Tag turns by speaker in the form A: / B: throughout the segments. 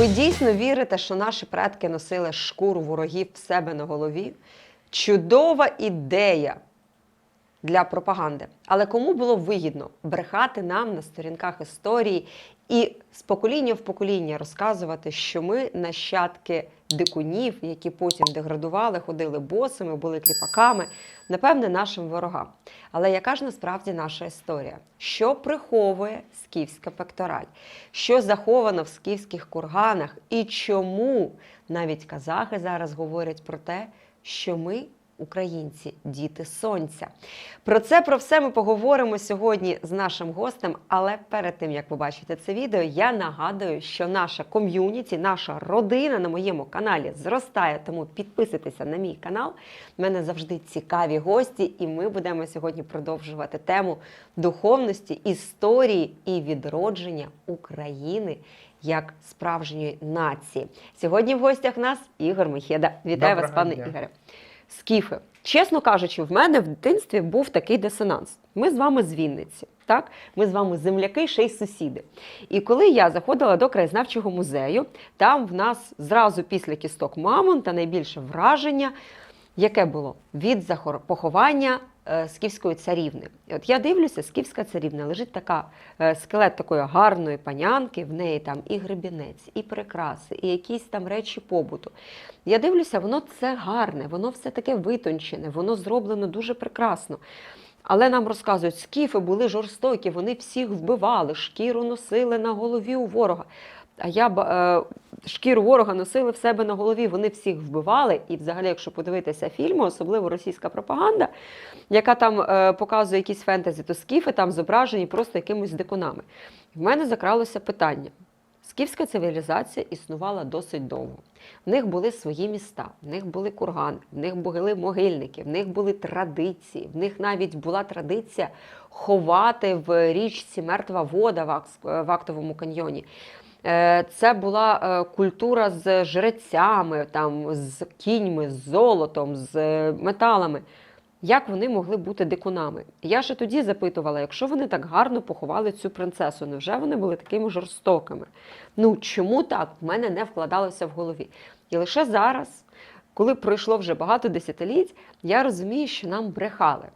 A: Ви дійсно вірите, що наші предки носили шкуру ворогів в себе на голові? Чудова ідея для пропаганди. Але кому було вигідно брехати нам на сторінках історії і з покоління в покоління розказувати, що ми нащадки дикунів, які потім деградували, ходили босими, були кріпаками, напевне, нашим ворогам. Але яка ж насправді наша історія? Що приховує скіфська пектораль? Що заховано в скіфських курганах? І чому навіть казахи зараз говорять про те, що ми українці, діти сонця. Про це про все ми поговоримо сьогодні з нашим гостем. Але перед тим як побачите це відео, я нагадую, що наша ком'юніті, наша родина на моєму каналі зростає. Тому підписуйтеся на мій канал. У мене завжди цікаві гості, і ми будемо сьогодні продовжувати тему духовності, історії і відродження України. Як справжньої нації сьогодні в гостях нас Ігор Михеда. Вітаю вас, пане
B: дня.
A: Ігоре. Скіфи. Чесно кажучи, в мене в дитинстві був такий дисонанс. Ми з вами з Вінниці, так? Ми з вами земляки, ще й сусіди. І коли я заходила до краєзнавчого музею, там в нас зразу після кісток Мамонта найбільше враження, яке було від поховання скіфської царівни. І от я дивлюся, скіфська царівна лежить така е, скелет такої гарної панянки, в неї там і гребінець, і прикраси, і якісь там речі побуту. Я дивлюся, воно це гарне, воно все таке витончене, воно зроблено дуже прекрасно. Але нам розказують, скіфи були жорстокі, вони всіх вбивали, шкіру носили на голові у ворога. А я б е, шкіру ворога носили в себе на голові, вони всіх вбивали. І, взагалі, якщо подивитися фільми, особливо російська пропаганда, яка там е, показує якісь фентезі, то скіфи там зображені просто якимись дикунами. В мене закралося питання. Скіфська цивілізація існувала досить довго. В них були свої міста, в них були кургани, в них були могильники, в них були традиції, в них навіть була традиція ховати в річці мертва вода в Актовому каньйоні. Е, Це була е, культура з жрецями, там, з кіньми, з золотом, з металами. Як вони могли бути дикунами? Я ще тоді запитувала, якщо вони так гарно поховали цю принцесу, невже вони були такими жорстокими? Ну чому так? В мене не вкладалося в голові. І лише зараз, коли пройшло вже багато десятиліть, я розумію, що нам брехали.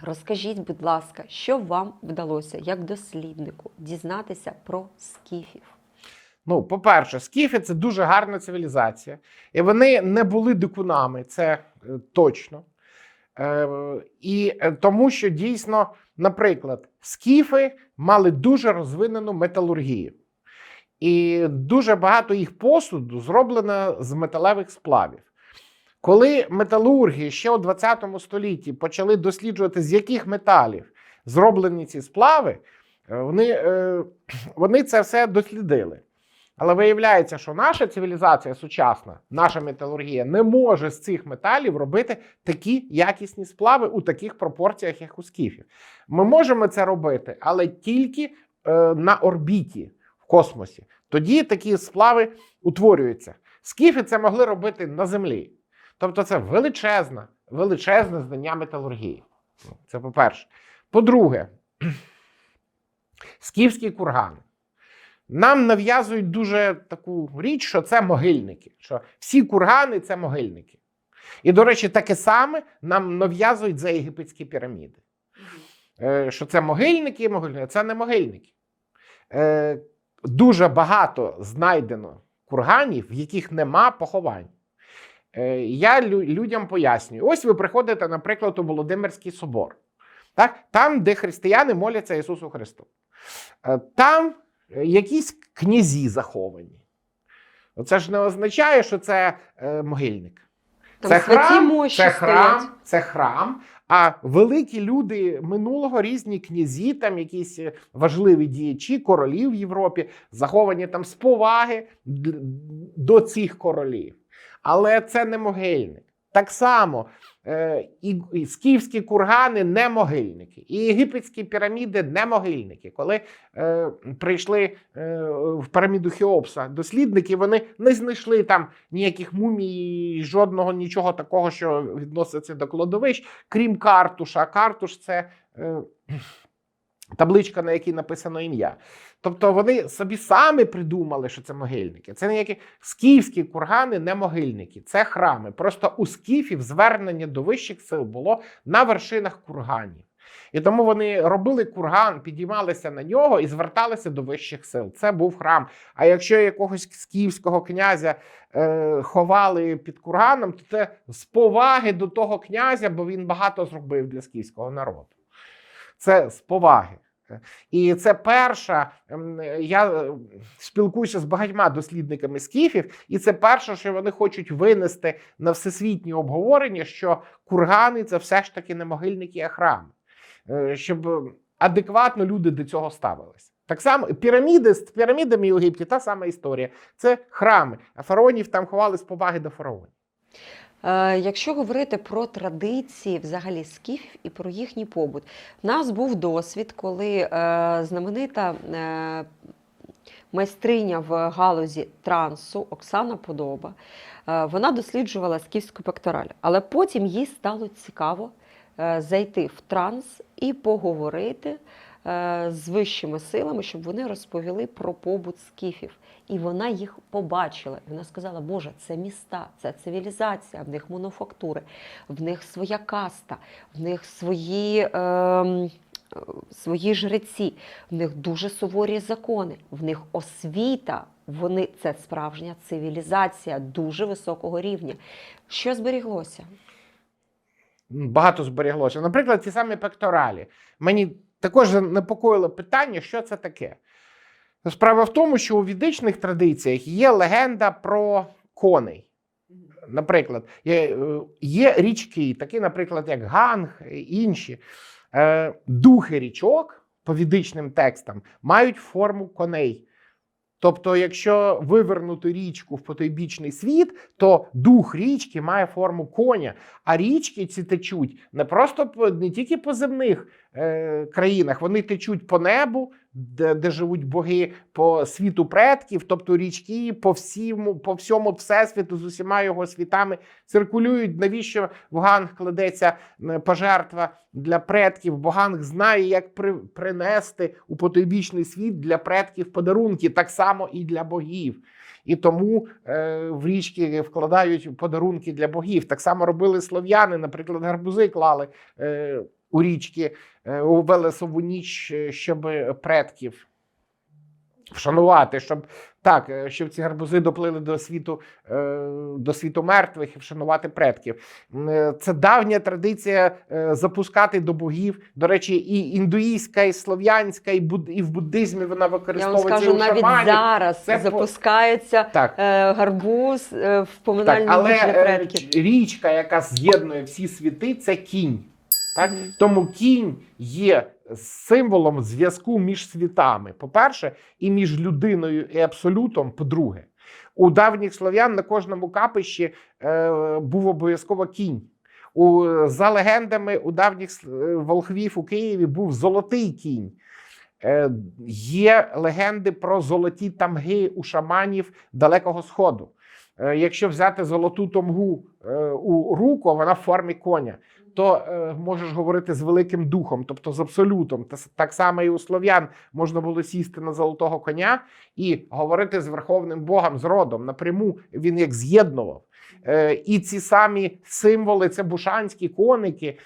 A: Розкажіть, будь ласка, що вам вдалося як досліднику дізнатися про скіфів?
B: Ну, по-перше, скіфи це дуже гарна цивілізація, і вони не були дикунами, це е, точно. Е, і е, тому, що дійсно, наприклад, скіфи мали дуже розвинену металургію. І дуже багато їх посуду зроблено з металевих сплавів. Коли металурги ще у 20 столітті почали досліджувати, з яких металів зроблені ці сплави, е, вони, вони це все дослідили. Але виявляється, що наша цивілізація сучасна, наша металургія не може з цих металів робити такі якісні сплави у таких пропорціях, як у скіфів. Ми можемо це робити, але тільки е, на орбіті в космосі. Тоді такі сплави утворюються. Скіфи це могли робити на землі. Тобто, це величезне, величезне знання металургії. Це по-перше. По-друге, скіфські кургани. Нам нав'язують дуже таку річ, що це могильники. Що всі кургани це могильники. І, до речі, таке саме нам нав'язують за єгипетські піраміди. Е, Що це могильники, могильники. Це не могильники. Е, Дуже багато знайдено курганів, в яких нема поховань. Е, Я людям пояснюю: ось ви приходите, наприклад, у Володимирський собор, так? там, де християни моляться Ісусу Христу. Там якісь князі заховані. Це ж не означає, що це е, могильник.
A: Там
B: це храм, це храм,
A: стоять.
B: це храм. А великі люди минулого різні князі, там якісь е, важливі діячі, королі в Європі, заховані там з поваги до цих королів. Але це не могильник. Так само е, і, і скіфські кургани не могильники, і єгипетські піраміди не могильники. Коли е, прийшли е, в піраміду Хеопса дослідники, вони не знайшли там ніяких мумій, жодного нічого такого, що відноситься до кладовищ, крім картуша. Картуш це е, табличка, на якій написано ім'я. Тобто вони собі самі придумали, що це могильники. Це ніякі скіфські кургани, не могильники, це храми. Просто у скіфів звернення до вищих сил було на вершинах курганів. І тому вони робили курган, підіймалися на нього і зверталися до вищих сил. Це був храм. А якщо якогось скіфського князя е, ховали під курганом, то це з поваги до того князя, бо він багато зробив для скіфського народу. Це з поваги. І це перша. ем, Я е, спілкуюся з багатьма дослідниками скіфів, і це перше, що вони хочуть винести на всесвітнє обговорення, що кургани це все ж таки не могильники, а храми. Е, Щоб адекватно люди до цього ставилися. Так само піраміди з пірамідами у Єгипті та сама історія. Це храми, а фараонів там ховали з поваги до фараонів.
A: Е, Якщо говорити про традиції взагалі скіфів і про їхній побут, в нас був досвід, коли е, знаменита е, майстриня в галузі трансу Оксана Подоба, вона досліджувала скіфську пектораль, але потім їй стало цікаво зайти в транс і поговорити з вищими силами, щоб вони розповіли про побут скіфів. І вона їх побачила. Вона сказала: Боже, це міста, це цивілізація, в них мануфактури, в них своя каста, в них свої. е, Свої жреці, в них дуже суворі закони, в них освіта, вони це справжня цивілізація дуже високого рівня. Що зберіглося?
B: Багато зберіглося. Наприклад, ті самі пекторалі. Мені також непокоїло питання, що це таке. Справа в тому, що у відичних традиціях є легенда про коней. Наприклад, є, е, є річки, такі, наприклад, як Ганг, і інші. Е, Духи річок по відичним текстам мають форму коней. Тобто, якщо вивернути річку в потойбічний світ, то дух річки має форму коня. А річки ці течуть не просто не тільки по земних е, країнах, вони течуть по небу, де, де живуть боги, по світу предків, тобто річки по всьому, по всьому всесвіту з усіма його світами циркулюють. Навіщо в Ганг кладеться е, пожертва для предків? Бо Ганг знає, як при, принести у потойбічний світ для предків подарунки, так само і для богів. І тому е, в річки вкладають подарунки для богів. Так само робили слов'яни, наприклад, гарбузи клали е, у річки е, у Велесову ніч, е, щоб предків вшанувати, щоб так, е, щоб ці гарбузи доплили до світу, до світу мертвих і вшанувати предків. Це давня традиція запускати до богів. До речі, і індуїзька, і слов'янська, і, буд... і в буддизмі вона
A: Я вам
B: використовується
A: скажу, навіть
B: шаманів.
A: зараз
B: Це
A: запускається
B: Так.
A: гарбуз в
B: Так,
A: поминальному
B: але
A: для предків.
B: річка, яка з'єднує всі світи, це кінь. Так?
A: Мгм.
B: Тому кінь є символом зв'язку між світами, по-перше, і між людиною і абсолютом, по-друге. У давніх слов'ян на кожному капищі е, був обов'язково кінь. У, за легендами, у давніх е, волхвів у Києві був золотий кінь. Е, є легенди про золоті тамги у шаманів Далекого Сходу. Е, якщо взяти золоту тамгу е, у руку, вона в формі коня, то е, можеш говорити з великим духом, тобто з абсолютом. Та Так само і у слов'ян можна було сісти на золотого коня і говорити з Верховним Богом, з родом. Напряму він як з'єднував. І ці самі символи, це бушанські коники,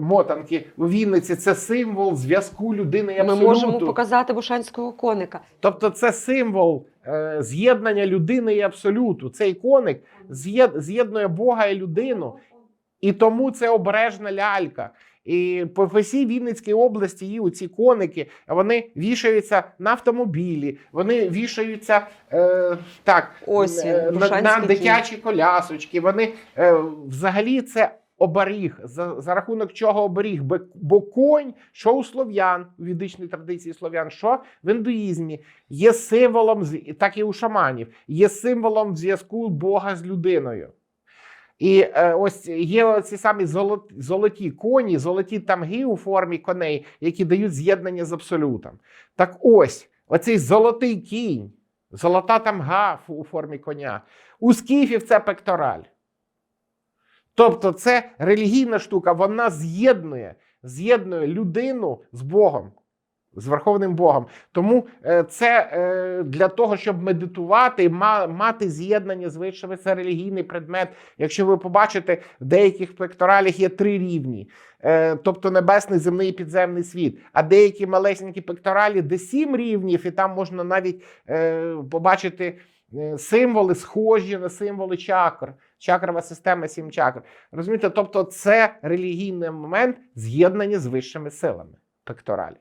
B: мотанки у Вінниці. Це символ зв'язку людини і
A: Ми
B: абсолюту.
A: можемо показати бушанського коника.
B: Тобто, це символ з'єднання людини і абсолюту. Цей коник з'єднує Бога і людину, і тому це обережна лялька. І по всій Вінницькій області є ці коники, вони вішаються на автомобілі, вони вішаються е, так
A: Ось він,
B: е, на, на дитячі колясочки. Вони е, взагалі це оберіг. За, за рахунок чого оберіг? Бо, конь, що у слов'ян, у ведичній традиції слов'ян, що в індуїзмі, є символом, так і у шаманів, є символом зв'язку Бога з людиною. І е, ось є ці самі золоті, золоті коні, золоті тамги у формі коней, які дають з'єднання з абсолютом. Так ось, оцей золотий кінь, золота тамга у формі коня. У скіфів це пектораль. Тобто, це релігійна штука, вона з'єднує, з'єднує людину з Богом. з Верховним Богом. Тому е, це е, для того, щоб медитувати, ма- мати з'єднання з вищими, це релігійний предмет. Якщо ви побачите, в деяких пекторалях є три рівні. Е, Тобто небесний, земний і підземний світ, а деякі малесенькі пекторалі, де сім рівнів, і там можна навіть побачити символи, схожі на символи чакр. Чакрова система сім чакр. Розумієте, тобто це релігійний момент з'єднання з вищими силами пекторалі.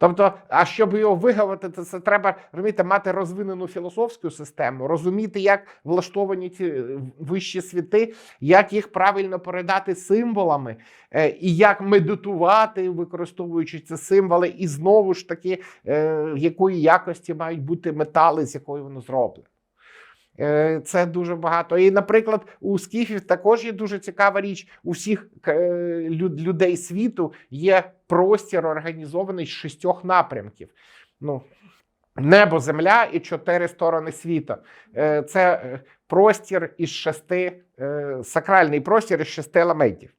B: Тобто, а щоб його виговорити, це треба розумієте, мати розвинену філософську систему, розуміти, як влаштовані ці е, вищі світи, як їх правильно передати символами, е, і як медитувати, використовуючи ці символи, і знову ж таки, е, якої якості мають бути метали, з якої воно зроблено. Е, Це дуже багато. І, наприклад, у скіфів також є дуже цікава річ. У всіх е, людей світу є простір організований з шістьох напрямків. Ну, небо, земля і чотири сторони світу. Е, Це простір із шести, сакральний простір із шести елементів.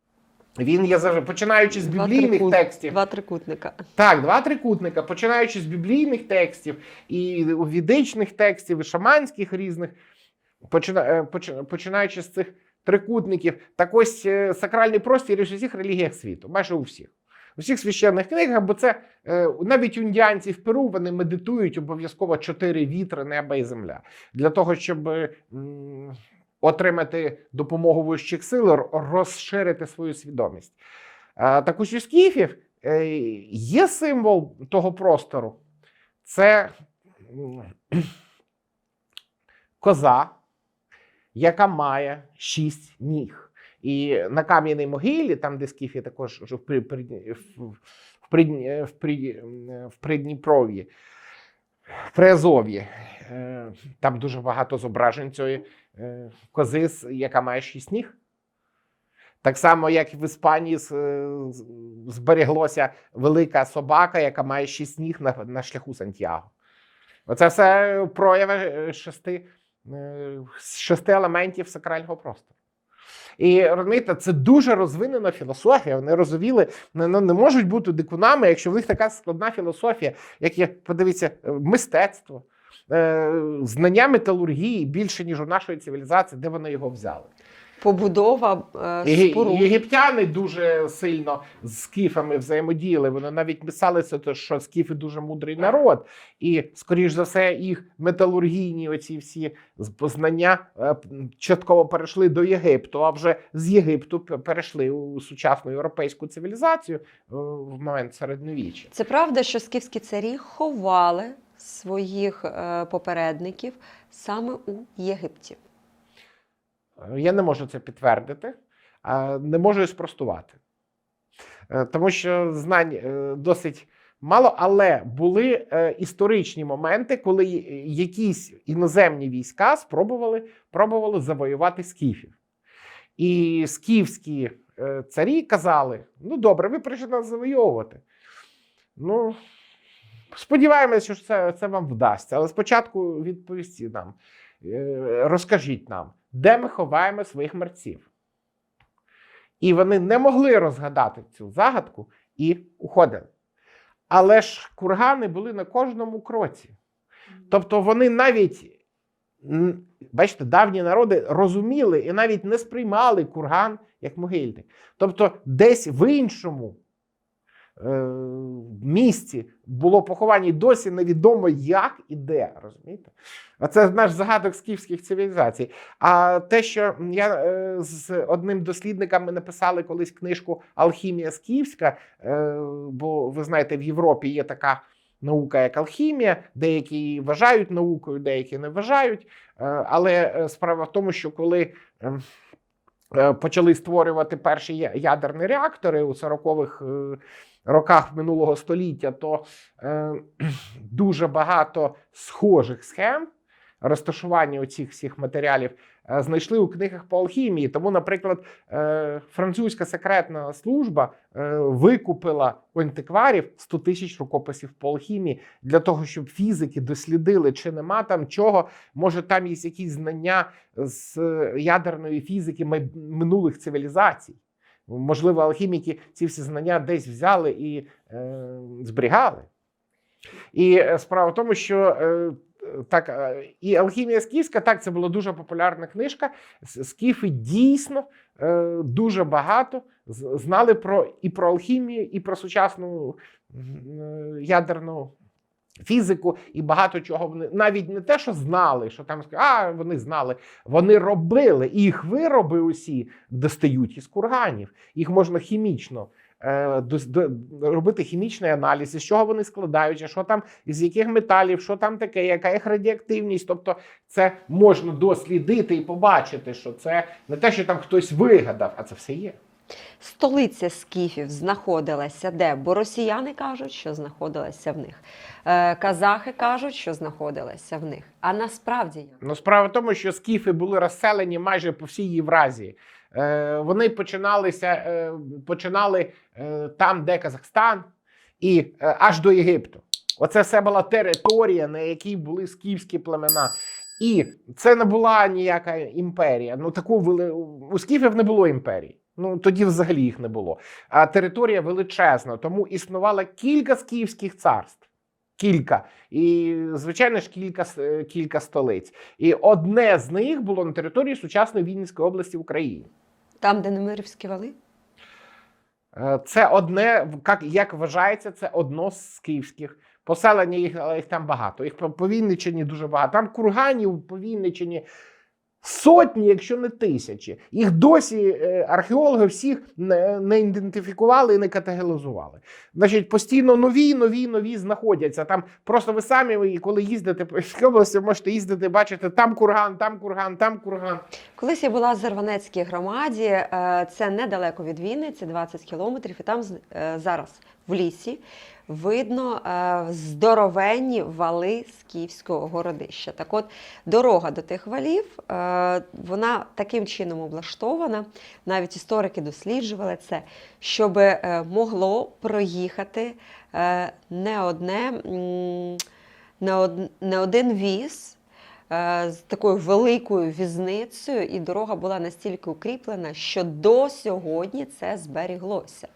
B: Він є завжди, починаючи з
A: Два
B: біблійних
A: трикут-
B: текстів.
A: Два трикутника.
B: Так, два трикутника, починаючи з біблійних текстів, і ведичних текстів, і шаманських різних, починаючи з цих трикутників, так ось е, сакральний простір є в усіх релігіях світу, майже у всіх. У всіх священних книгах, бо це е, навіть у індіанці в Перу вони медитують обов'язково чотири вітри, неба і земля. Для того, щоб е, отримати допомогу вищих сил, розширити свою свідомість. Так ось у скіфів е, є символ того простору. Це коза, яка має шість ніг. І на кам'яній могилі, там, де скіфи також в, при, в, в, в, При- в Придніпров'ї, в Приазов'ї, е, там дуже багато зображень цієї е, кози, яка має шість ніг. Так само, як в Іспанії з- з- збереглося велика собака, яка має шість ніг на, на шляху Сантьяго. Оце все прояви е, шести, е, шести елементів сакрального простору. І розумієте, це дуже розвинена філософія. Вони розуміли, не, не можуть бути дикунами, якщо в них така складна філософія, як є, подивіться, е, мистецтво, е, знання металургії більше, ніж у нашої цивілізації, де вони його взяли.
A: Побудова е, споруд.
B: Єгиптяни дуже сильно з скіфами взаємодіяли. Вони навіть писали це, то, що скіфи дуже мудрий народ, і, скоріш за все, їх металургійні оці всі знання е, частково перейшли до Єгипту, а вже з Єгипту перейшли у сучасну європейську цивілізацію е, в момент середньовіччя.
A: Це правда, що скіфські царі ховали своїх е, попередників саме у Єгипті.
B: Я не можу це підтвердити, не можу і спростувати. Е, Тому що знань е, досить мало, але були е, історичні моменти, коли якісь іноземні війська спробували пробували завоювати скіфів. І скіфські царі казали: ну добре, ви прийшли нас завойовувати. Ну, сподіваємося, що це, це вам вдасться. Але спочатку відповісти нам, е, розкажіть нам, де ми ховаємо своїх мерців. І вони не могли розгадати цю загадку і уходили. Але ж кургани були на кожному кроці. Тобто вони навіть, бачите, давні народи розуміли і навіть не сприймали курган як могильник. Тобто, десь в іншому місці було поховання, і досі невідомо як і де. Розумієте? А це наш загадок скіфських цивілізацій. А те, що я е, з одним дослідником ми написали колись книжку Алхімія скіфська, е, бо ви знаєте, в Європі є така наука, як алхімія, деякі вважають наукою, деякі не вважають. Е, Але е, справа в тому, що коли е, е, почали створювати перші ядерні реактори у 40-х е, роках минулого століття, то е, дуже багато схожих схем розташування оцих всіх матеріалів е, знайшли у книгах по алхімії. Тому, наприклад, е, французька секретна служба е, викупила у антикварів 100 тисяч рукописів по алхімії для того, щоб фізики дослідили, чи нема там чого. Може, там є якісь знання з е, ядерної фізики минулих цивілізацій. Можливо, алхіміки ці всі знання десь взяли і е, зберігали. І е, справа в тому, що е, так, е, і Алхімія Скіфська, так, це була дуже популярна книжка. Скіфи дійсно е, дуже багато знали про і про алхімію, і про сучасну е, ядерну фізику, і багато чого вони навіть не те, що знали, що там а вони знали, вони робили. І їх вироби усі достають із курганів. Їх можна хімічно. е, Робити хімічний аналіз, із чого вони складаються, що там, із яких металів, що там таке, яка їх радіоактивність. Тобто, це можна дослідити і побачити, що це не те, що там хтось вигадав, а це все є.
A: Столиця скіфів знаходилася де? Бо росіяни кажуть, що знаходилася в них. Е, казахи кажуть, що знаходилася в них. А насправді?
B: Ну, справа в тому, що скіфи були розселені майже по всій Євразії. Е, вони починалися, е, починали там, де Казахстан, і аж до Єгипту. Оце все була територія, на якій були скіфські племена. І це не була ніяка імперія. Ну таку вели... у скіфів не було імперії. Ну тоді взагалі їх не було. А територія величезна, тому існувало кілька скіфських царств. Кілька. І, звичайно ж, кілька, е, кілька столиць. І одне з них було на території сучасної Вінницької області в Україні.
A: Там, де Немирівські вали?
B: Е, Це одне, як, як вважається, це одно з київських. Поселення їх, але їх там багато. Їх по Вінниччині дуже багато. Там курганів по Вінниччині сотні, якщо не тисячі. Їх досі е, археологи всіх не, ідентифікували і не категоризували. Значить, постійно нові, нові, нові знаходяться. Там просто ви самі, коли їздите по області, можете їздити, бачите, там курган, там курган, там курган.
A: Колись я була в Зарванецькій громаді, е, це недалеко від Вінниці, 20 кілометрів, і там е, зараз в лісі видно е, здоровенні вали Скіфського городища. Так от, дорога до тих валів, е, вона таким чином облаштована, навіть історики досліджували це, щоб е, могло проїхати не одне. Не, од, не один віз, з такою великою візницею, і дорога була настільки укріплена, що до сьогодні це зберіглося.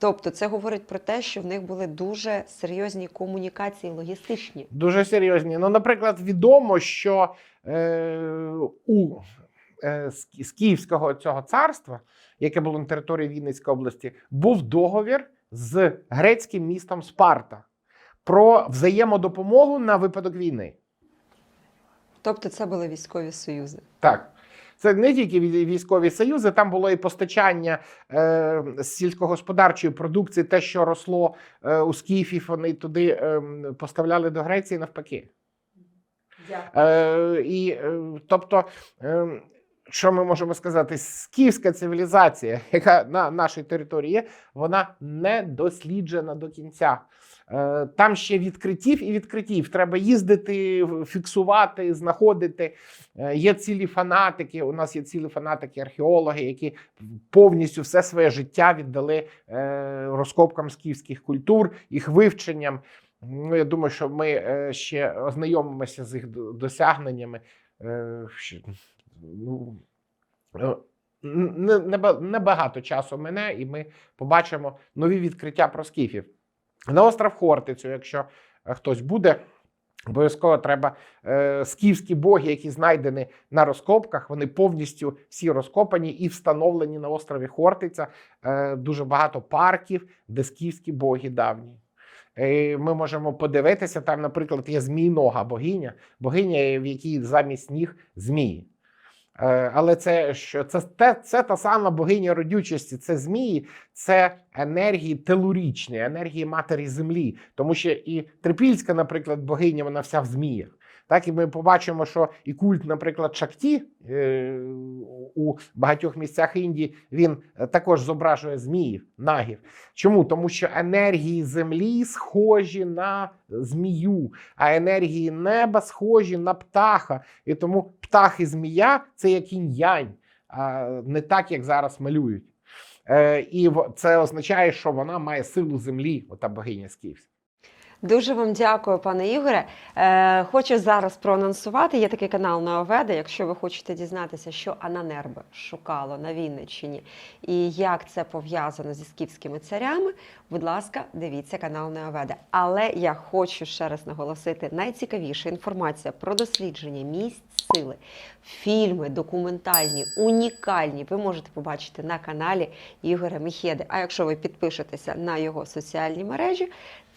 A: Тобто це говорить про те, що в них були дуже серйозні комунікації логістичні.
B: Дуже серйозні. Ну, наприклад, відомо, що е, у е, з- з Київського цього царства, яке було на території Вінницької області, був договір з грецьким містом Спарта про взаємодопомогу на випадок війни.
A: Тобто це були військові союзи.
B: Так. Це не тільки вій- військові союзи, там було і постачання е, сільськогосподарчої продукції, те, що росло е, у скіфів, вони туди е, поставляли до Греції навпаки. Е, і, е, тобто, е, що ми можемо сказати? Скіфська цивілізація, яка на нашій території є, вона не досліджена до кінця. Е, Там ще відкриттів і відкриттів. Треба їздити, фіксувати, знаходити. Е, Є цілі фанатики. У нас є цілі фанатики, археологи, які повністю все своє життя віддали е, розкопкам скіфських культур, їх вивченням. Ну, я думаю, що ми ще ознайомимося з їх досягненнями. Ну, е, не, не, ба- не багато часу мине, і ми побачимо нові відкриття про скіфів. На остров Хортицю, якщо е, хтось буде, обов'язково треба е, скіфські боги, які знайдені на розкопках, вони повністю всі розкопані і встановлені на острові Хортиця. Е, дуже багато парків, де скіфські боги давні. Е, Ми можемо подивитися, там, наприклад, є змійнога богиня, богиня, в якій замість ніг змії. Е, Але це що це, те, це та сама богиня родючості, це змії, це енергії телурічні, енергії матері землі. Тому що і Трипільська, наприклад, богиня, вона вся в зміях. Так, і ми побачимо, що і культ, наприклад, Шакті е, у багатьох місцях Індії він е, також зображує зміїв, нагів. Чому? Тому що енергії землі схожі на змію, а енергії неба схожі на птаха. І тому птах і змія це як інь-янь, а не так, як зараз малюють. Е, і це означає, що вона має силу землі, ота богиня Скіфська.
A: Дуже вам дякую, пане Ігоре. Е, хочу зараз проанонсувати. Є такий канал на Оведа. Якщо ви хочете дізнатися, що Ананербе шукало на Вінниччині і як це пов'язано зі скіфськими царями, будь ласка, дивіться канал на Оведа. Але я хочу ще раз наголосити: найцікавіша інформація про дослідження місць сили, фільми документальні, унікальні. Ви можете побачити на каналі Ігоря Міхеди. А якщо ви підпишетеся на його соціальні мережі,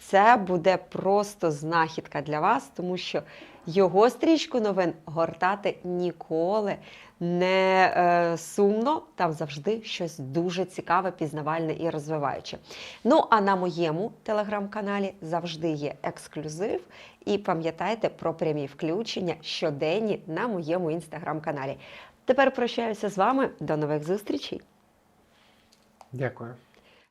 A: це буде просто знахідка для вас, тому що його стрічку новин гортати ніколи не е, сумно. Там завжди щось дуже цікаве, пізнавальне і розвиваюче. Ну а на моєму телеграм-каналі завжди є ексклюзив. І пам'ятайте про прямі включення щоденні на моєму інстаграм-каналі. Тепер прощаюся з вами. До нових зустрічей!
B: Дякую.